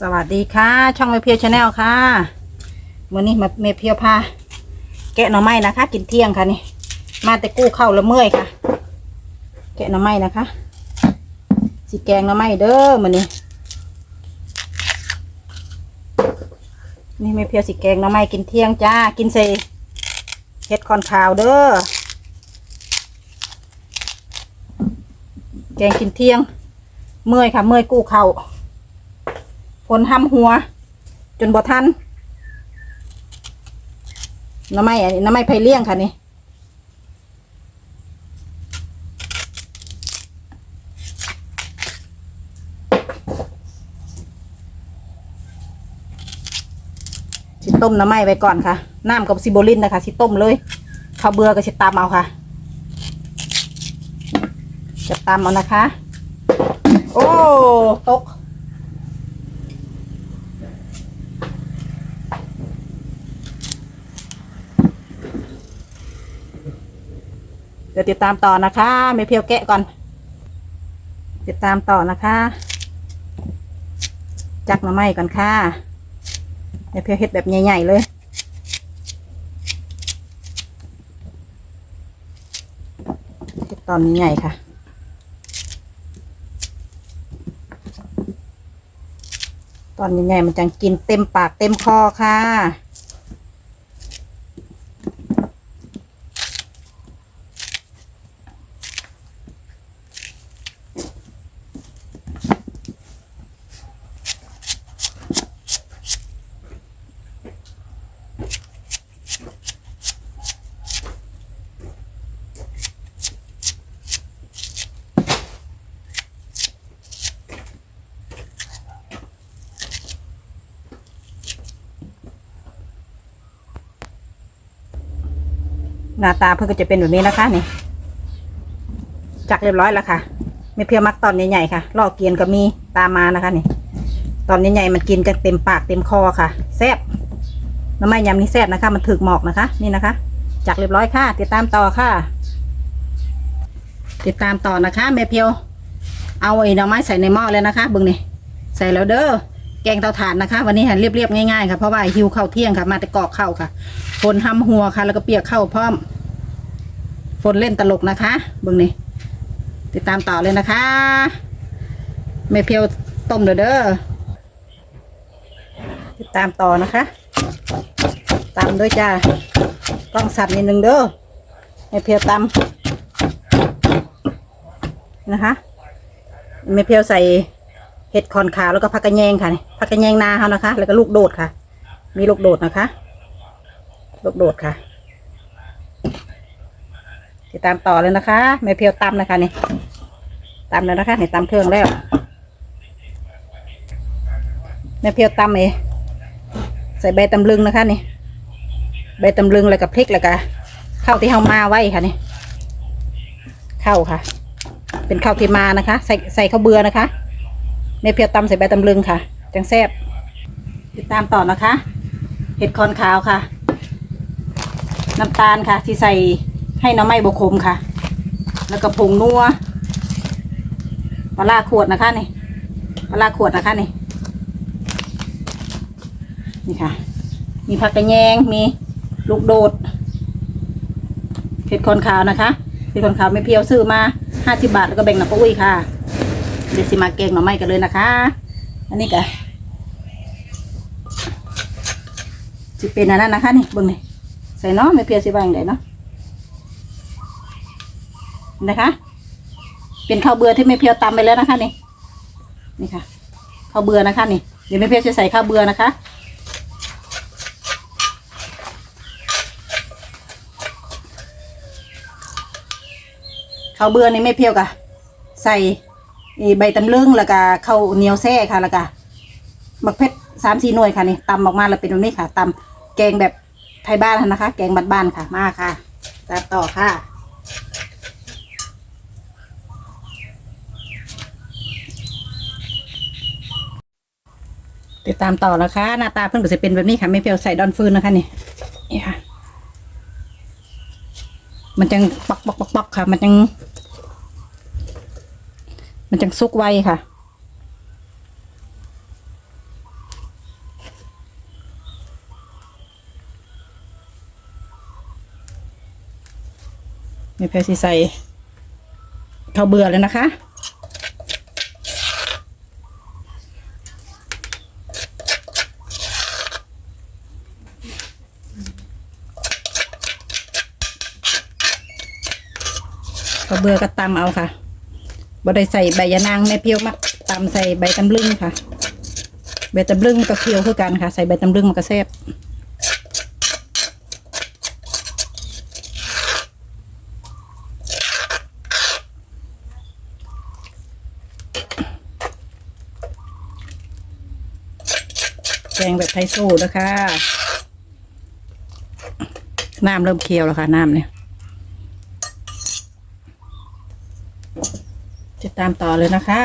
สวัสดีค่ะ ช่องเมเพียวชาแนลค่ะวันนี้มาเมเพียวพาแกะหน่อไม้นะคะ กินเที่ยงค่ะนี่ มาแต่กู้เข้าแล้วเมื่อยค่ะ แกะหน่อไม้นะคะสีแกงหน่อไม้เด้อมันนี้ นี่เมเพียวสีแกงหน่อไม้กินเที่ยงจ้ากินเซเฮ็ดคอนขาวเด้อแกงกินเที่ยง เมื่อยค่ะ เมื่อยกู้เข้า วฝนห้ำหัว จนบ่ทันน้ำไม้อันนี้น้ำไม้ไผ่เลี้ยงค่ะนี่สิต้มน้ำไม้ไว้ก่อนค่ะ น้ำกับซิโบลินนะคะสิต้มเลยข้าวเบื่อก็สิตามเอาค่ะจะตามเอานะคะ โอ้ ตก เดี๋ยวติดตามต่อนะคะไม่เพียวแกะก่อน ติดตามต่อนะคะ จักหน่อไม้ก่อนค่ะไม่เพียวเฮ็ดแบบใหญ่ๆเลยเฮ็ดตอนนี้ใหญ่ค่ะตอนใหญ่ๆมันจังกินเต็มปากเต็มคอค่ะ หน้าตาเพื่อก็จะเป็นแบบนี้นะคะนี่จักเรียบร้อยแล้วค่ะ ไม่เพียวมักตอนใหญ่ๆค่ะลอกเกียนก็มีตามมานะคะนี่ ตอนใหญ่ๆมันกินกันเต็มปากเต็มคอค่ะแซ่บน้ำไม้ยำนี่แซ่บนะคะ มันถึกหมอกนะคะ นี่นะคะจักเรียบร้อยค่ะ ติดตามต่อค่ะ ติดตามต่อนะคะแม่เพียว เอาไอ้หน่อไม้ใส่ในหม้อเลยนะคะบึงนี่ใส่แล้วเด้อแกงเตาถ่านนะคะ วันนี้หันเรียบๆง่ายๆค่ะเพราะว่าหิวข้าวเที่ยงค่ะ มาแต่กอกข้าวค่ะฝนห้ำหัวค่ะ แล้วก็เปียกเข้าวพร้อม ฝนเล่นตลกนะคะเบิ่งนี่ติดตามต่อเลยนะคะแม่เพียวต้มเด้อเด้อติดตามต่อนะคะตามด้วยจ้าต้องสับนิดนึงเด้อแม่เพียวตำนะคะแม่เพียวใส่เห็ดคอนขาวแล้วก็ผักกระแยงค่ะนี่ผักกระแยงนาเขานะคะ แล้วก็ลูกโดดค่ะ มีลูกโดดนะคะ ลูกโดดค่ะ ติดตามต่อเลยนะคะแม่เพียวตำนะคะนี่ตำแล้วนะคะนี่ตำเครื่องแล้วแม่เพียวตำเองใส่ใบตำลึงนะคะนี่ใบตำลึงแล้วกับพริกแล้วก็ข้าวที่เฮามาไว้ค่ะนี่ข้าวค่ะ เป็นข้าวที่มานะคะ ใส่ใส่ข้าวเบื่อนะคะแม่เพียวตำใส่ใบตำลึงค่ะจังแซ่บติดตามต่อนะคะ เห็ดคอนขาวค่ะ น้ำตาลค่ะ ที่ใส่ ให้น้ำไม่บกคมค่ะ แล้วก็ผงนัวปลาร้าขวดนะคะนี่ปลาร้าขวดนะคะนี่นี่ค่ะ มีผักกระแยงมีลูกโดดเผ็ดคอนขาวนะคะเผ็ดคอนขาวไม่เพียวซื้อมาห้าสิบาทแล้วก็แบ่งหนักปุ้ยค่ะเดี๋ยวสิมาแกงหน่อไม้กันเลยนะคะ อันนี้ก็จะเป็นอันนั้นนะคะนี่เบิ่งนี่ใส่เนาะไม่เพียวสิบางไดเนาะ นะคะ เป็นข้าวเบื่อที่ไม่เพียวตำไปแล้วนะคะนี่นี่ค่ะข้าวเบื่อนะคะนี่เดี๋ยวไม่เพียวจะใส่ข้าวเบื่อนะคะข้าวเบื่อนี่ไม่เพียวกะใส่ไอ้ใบตำลึงแล้วก็ข้าวเหนียวแซ่ค่ะแล้วก็มะเพ็ดสามสี่หน่วยค่ะนี่ตำออกมาแล้วเป็นแบบนี้ค่ะตำแกงแบบไทยบ้านนะคะ แกงบ้านๆค่ะ มาค่ะตามต่อค่ะ ติดตามต่อนะคะ หน้าตาเพื่อนก็จะเป็นแบบนี้ค่ะ ไม่เพียวใส่ดอนฟืนนะคะนี่นี่ค่ะ มันจังปอกปอกปอกปอกค่ะ มันจัง มันจังซุกไวค่ะไม่เพียวใส่เท่าเบื่อเลยนะคะ เบื่อก็ตำเอาค่ะบ่ได้ใส่ใบยะนางแม่เพียวมักตำใส่ใบตำลึงค่ะ ใบตำลึงมันก็เคี่ยวคือกันค่ะ ใส่ใบตำลึงมันก็แซ่บแกงแบบไทยโซ่นะคะ น้ำเริ่มเคียวแล้วค่ะ น้ำเนี่ย ติดตามต่อเลยนะคะ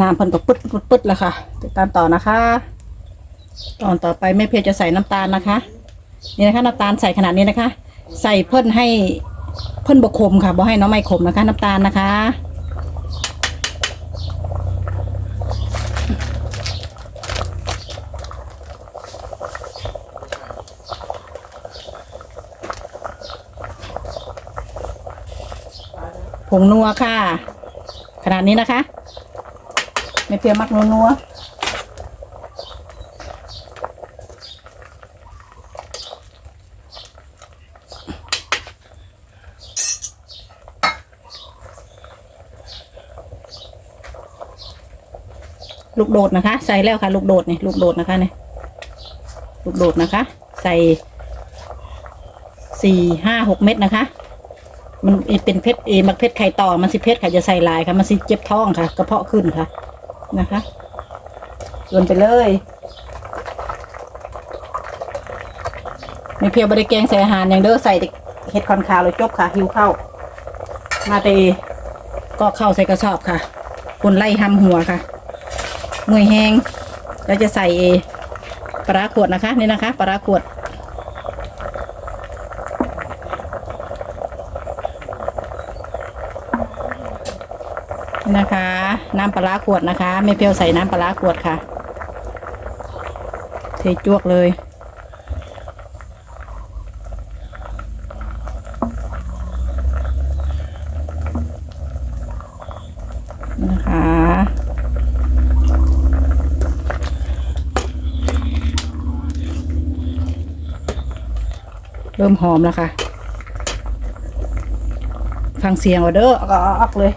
น้ำเพิ่นก็ปึ๊ดปึ๊ดปึ๊ดแล้วค่ะ ติดตามต่อนะคะ ตอนต่อไปแม่เพชรจะใส่น้ำตาลนะคะ นี่นะคะน้ำตาลใส่ขนาดนี้นะคะ ใส่เพิ่นให้เพิ่นบกขมค่ะบ่ให้น้องไม่ขมนะคะ น้ำตาลนะคะ ผงนัวค่ะ ขนาดนี้นะคะ ไม่เพียมักนัวนั กโดดนะคะ ใส่แล้วค่ะ ลูกโดดเนี่ยลูกโดดนะคะเนี่ยลูกโดดนะคะ ใส่สี่ห้าหกเม็ดนะคะ มันเป็นเพชรเอมักเพชรไข่ต่อมันสิเพชรค่ะจะใส่ลายค่ะ มันสิเจ็บท้องค่ะ กระเพาะขึ้นค่ะนะคะโยนไปเลยไม่เพียวบริแกงใส่อาหารอย่างเด้อใส่เห็ดคอนคาวเลยจบค่ะ หิวข้าวมาเตก็เข้าใส่กระสอบค่ะคนไล่ทำหัวค่ะ เมื่อยแห้งเราจะใส่ปลาขวดนะคะนี่นะคะปลาขวด นะคะ น้ำปลาขวดนะคะ ไม่เปรี้ยวใส่น้ำปลาร้าขวดค่ะ เทจวกเลย นะคะ เริ่มหอมแล้วค่ะ ฟังเสียงออเดอร์ออกเลย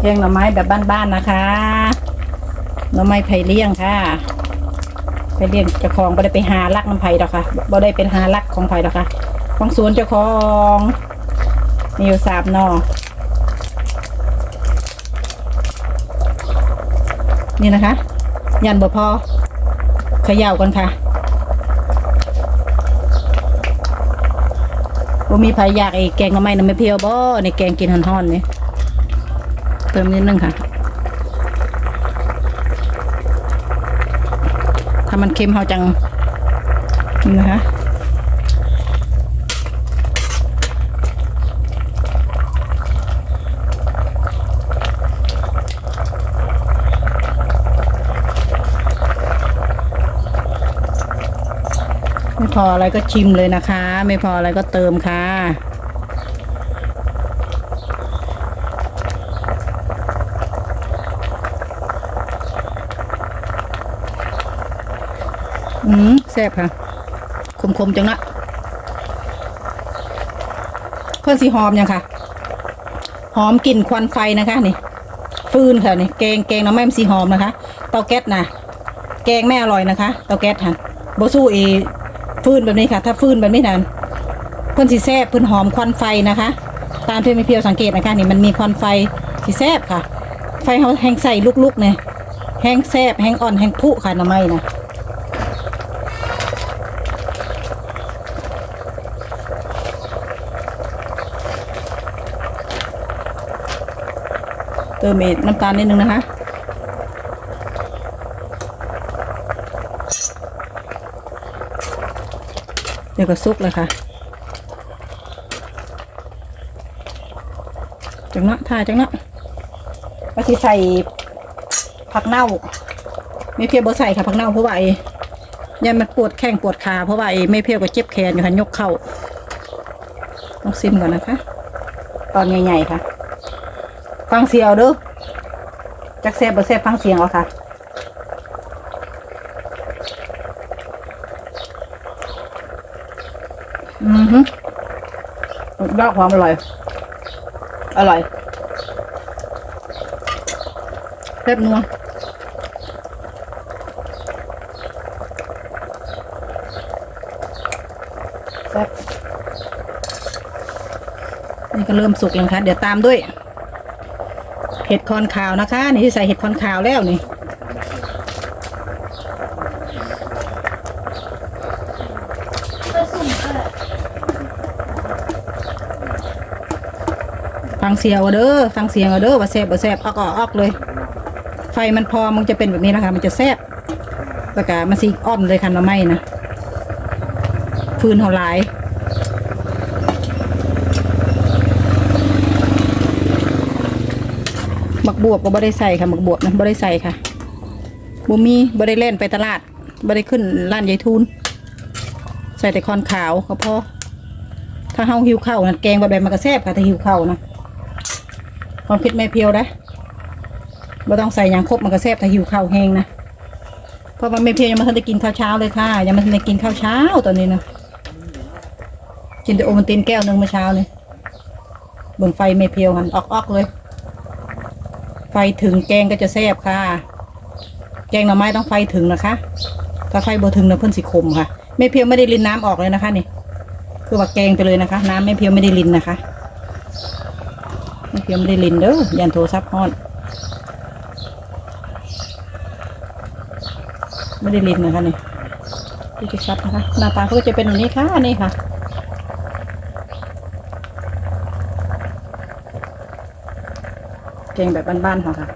แกงหน่อไม้แบบบ้านๆนะคะหน่อไม้ไผ่เลี้ยงค่ะไผ่เลี้ยงเจ้าของไ่ได้ไปหาลักน้ำไผ่หรอกค่ะบ่ได้เป็นหาลักของไผ่หรอกค่ะ ของสวนเจ้าของมีอยู่สามนอนี่นะคะ ยันบ่พอ เขย่ากันค่ะว่ามีไผ่อยากไอ้แกงก็ไม่น้ำไม่เพียวบ่ในแกงกินห่อนๆนี่เติมนิดนึงค่ะ ถ้ามันเค็มเฮาจังนี่นะคะ ออะไรก็ชิมเลยนะคะ ไม่พออะไรก็เติมค่ะ อืมแซ่บค่ะ คมๆจังนะเพื่อนสีหอมยังค่ะ หอมกลิ่นควันไฟนะคะนี่ฟืนค่ะนี่แกงแกงน้ำแม่มสีหอมนะคะ เตาแก๊สนะแกงไม่อร่อยนะคะ เตาแก๊สค่ะโบสู้เอ ฟืนแบบนี้ค่ะ ถ้าฟืนแบบนี้นั้นเพื่อนสีแซบเพื่อนหอมควันไฟนะคะ ตามที่ไม่เพียวสังเกตนะคะนี่มันมีควันไฟสีแซบค่ะ ไฟเขาแห้งใส่ลุกๆเนี่ยแห้งแซบแห้งอ่อนแห้งพุค่ะน้ำไม้นะเติมเอน้ำตาลนิดนึงนะคะ ก็สุกเลยค่ะจังเนาะถ่าจังเนาะว่าสิใส่ผักเน่าไม่เพียวบ่ใส่ค่ะผักเน่าเพราะว่าไอ้ยันมันปวดแข้งปวดขาเพราะว่าไอ้ไม่เพียวก็เจ็บแขนอยู่ค่ะยกเข่าต้องซิมก่อนนะคะ ตอนใหญ่ๆค่ะ ฟังเสียงเอาด้อจักแซ่บบ่แซ่บฟังเสียงเอาค่ะ อือฮึดอกความอร่อย อร่อยเผ็ดนัวแซ่บนี่ก็เริ่มสุกแล้วนะคะเดี๋ยวตามด้วย เห็ดคอนขาวนะคะ นี่ที่ใส่เห็ดคอนขาวแล้วนี่ ฟังเสียงเอาเด้อฟังเสียงเอาเด้อว่าแซ่บบ่าแซ่บออกออกออกเลย ไฟมันพอมันจะเป็นแบบนี้นะคะมันจะแซ่บแล้วก็มันสีอ่อนเลยค่ะน่อไม้นะฟืนเท่าหลายหมักบวบก็บ่ได้ใส่ค่ะหมักบวบนะบ่ได้ใส่ค่ะบ่มีบ่ได้เล่นไปตลาดบ่ได้ขึ้นร้านยายทูนใส่แต่คอนขาวก็พอถ้าเฮาหิวข้าวนั่นแกงแบบแบบมันก็แซ่บค่ะถ้าหิวข้าวนะ ความคิดไม่เพียวได้บ่ต้องใส่ยังครบมันก็แซ่บถ้าหิวข้าวแห้งนะเพราะว่าไม่เพียวยังไม่ทันได้กินข้าวเช้าเลยค่ะยังไม่ทันได้กินข้าวเช้าตอนนี้นะกินแต่โอมันตินแก้วหนึ่งเมื่อเช้าเลยเบิ่งไฟไม่เพียวหันออกๆเลย ไฟถึงแกงก็จะแซ่บค่ะ แกงหน่อไม้ต้องไฟถึงนะคะ ถ้าไฟบ่ถึงนะเพิ่นสิขมค่ะไม่เพียวไม่ได้ลินน้ำออกเลยนะคะนี่คือว่าแกงไปเลยนะคะ น้ำไม่เพียวไม่ได้ลินนะคะ เพียวไม่ได้ลินเด้อยันโทรศัพท์ฮอนไม่ได้ลินนะคะนี่ดูจะชัดนะคะหน้าตาเขาก็จะเป็นแบบนี้ค่ะอันี่ค่ะแกงแบบบ้านๆค่ะ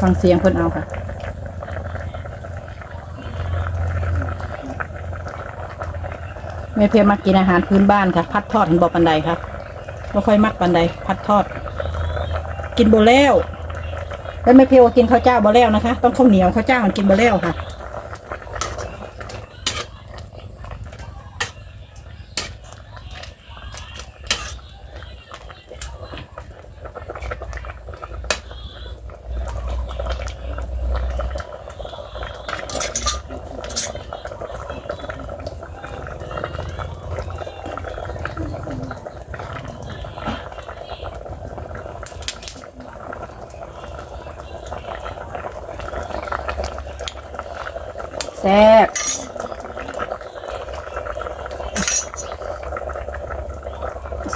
ฟังเสียงเพิ่นเอาค่ะ แม่เพียมักกินอาหารพื้นบ้านค่ะ พัดทอดเห็นบอกปันไดค่ะไม่ค่อยมักปันไดพัดทอด กินโบแล้วแล้วแม่เพียวก็กินข้าวเจ้าโบแล้วนะคะ ต้องข้าวเหนียวข้าวเจ้ามันกินโบแล้วค่ะ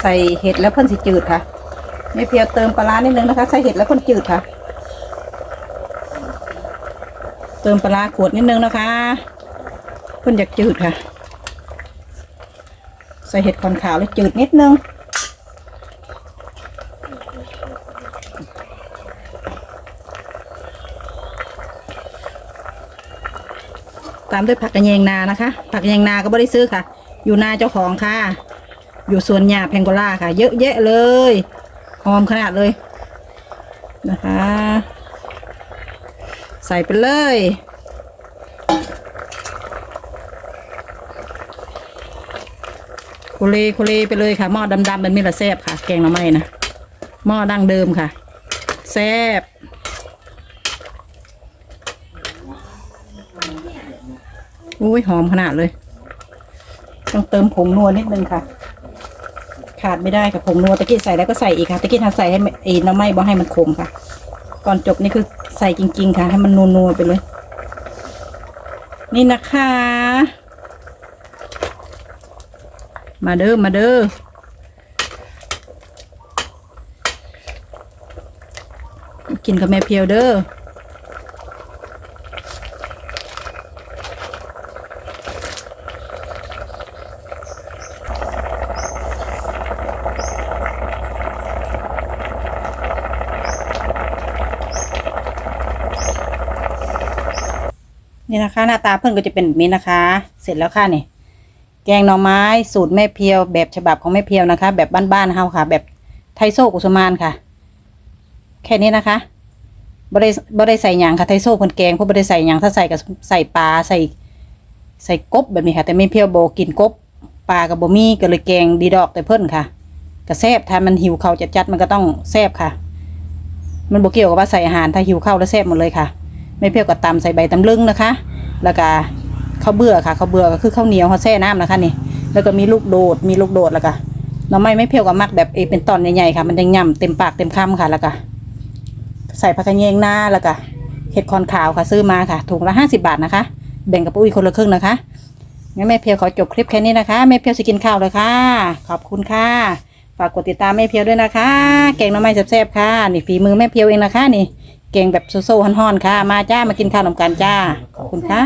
ส่เห็ดแล้วเพิ่นสิจืดค่ะแม่เพียวเติมปลาร้านิดนึงนะคะ ใส่เห็ดแล้วเพิ่นจืดค่ะ เติมปลาร้าขวดนิดนึงนะคะ เพิ่นอยากจืดค่ะ ใส่เห็ดคอนขาวแล้วจืดนิดนึงตามด้วยผักกระเยงนานะคะ ผักกระเยงนาก็ไม่ได้ซื้อค่ะ อยู่นาเจ้าของค่ะ อยู่สวนหญ้าแพงโกล่าค่ะ เยอะแยะเลยหอมขนาดเลยนะคะ ใส่ไปเลยโคเลโคเลไปเลยค่ะหม้อดำๆเป็นมิละแซบค่ะ แกงหน่อไม้นะหม้อดั้งเดิมค่ะแซบอุ้ยหอมขนาดเลย ต้องเติมผงนัวนิดนึงค่ะ ขาดไม่ได้ค่ะผงนัวตะกี้ใส่แล้วก็ใส่อีกค่ะตะกี้ทาใส่ให้ไอ้น้ำไหม้บ่ให้มันขมค่ะก่อนจบนี่คือใส่จริง ๆ ค่ะ ให้มันนัวๆไปเลย นี่นะคะ มาเด้อมาเด้อกินกับแม่เพียวเด้อ นะคะ หน้าตาเพื่อนก็จะเป็นแบบนี้นะคะ เสร็จแล้วค่ะนี่แกงหน่อไม้สูตรแม่เพียว แบบฉบับของแม่เพียวนะคะ แบบบ้านๆเฮาค่ะ แบบไทโซกุสมานค่ะ แค่นี้นะคะบ่ได้บ่ได้ใส่หยังค่ะไทโซเพิ่นแกงเพราะบ่ได้ใส่หยังถ้าใส่ก็ใส่ปลาใส่ใส่กบแบบนี้ค่ะ แต่แม่เพียวโบกินกบปลากับโบมีก็เลยแกงดีดอกแต่เพิ่นค่ะก็แซบถ้ามันหิวเข้าวจัดๆมันก็ต้องแซบค่ะ มันโบเกี่ยวกับว่าใส่อาหารถ้าหิวเข้าแล้วแซบหมดเลยค่ะแม่เพียวก็ตำใส่ใบตำลึงนะคะ แล้วก็ข้าวเบื่อค่ะข้าวเบื่อก็คือข้าวเหนียวเขาแช่น้ำนะคะนี่ แล้วก็มีลูกโดดมีลูกโดดแล้วก็หน้ำไม้ไม่เพียวกับมักแบบเอเป็นตอนใหญ่ๆค่ะ มันจะย่ำเต็มปากเต็มคำค่ะแล้วก็ใส่ผักกระเยงหน้าแล้วก็เห็ดคอนขาวค่ะซื้อมาค่ะถุงละห้าสิบาทนะคะ แบ่งกับปุ้ยคนละครึ่งนะคะงั้นแม่เพียวขอจบคลิปแค่นี้นะคะแม่เพียวจะกินข้าวเลยค่ะ ขอบคุณค่ะฝากกดติดตามแม่เพียวด้วยนะคะ แกงน้ำไม้แซ่บๆค่ะ นี่ฝีมือแม่เพียวเองนะคะนี่ แกงแบบโซ่ๆฮ้อนๆค่ะ มาจ้ามากินข้าวนำกันจ้าขอบคุณค่ะ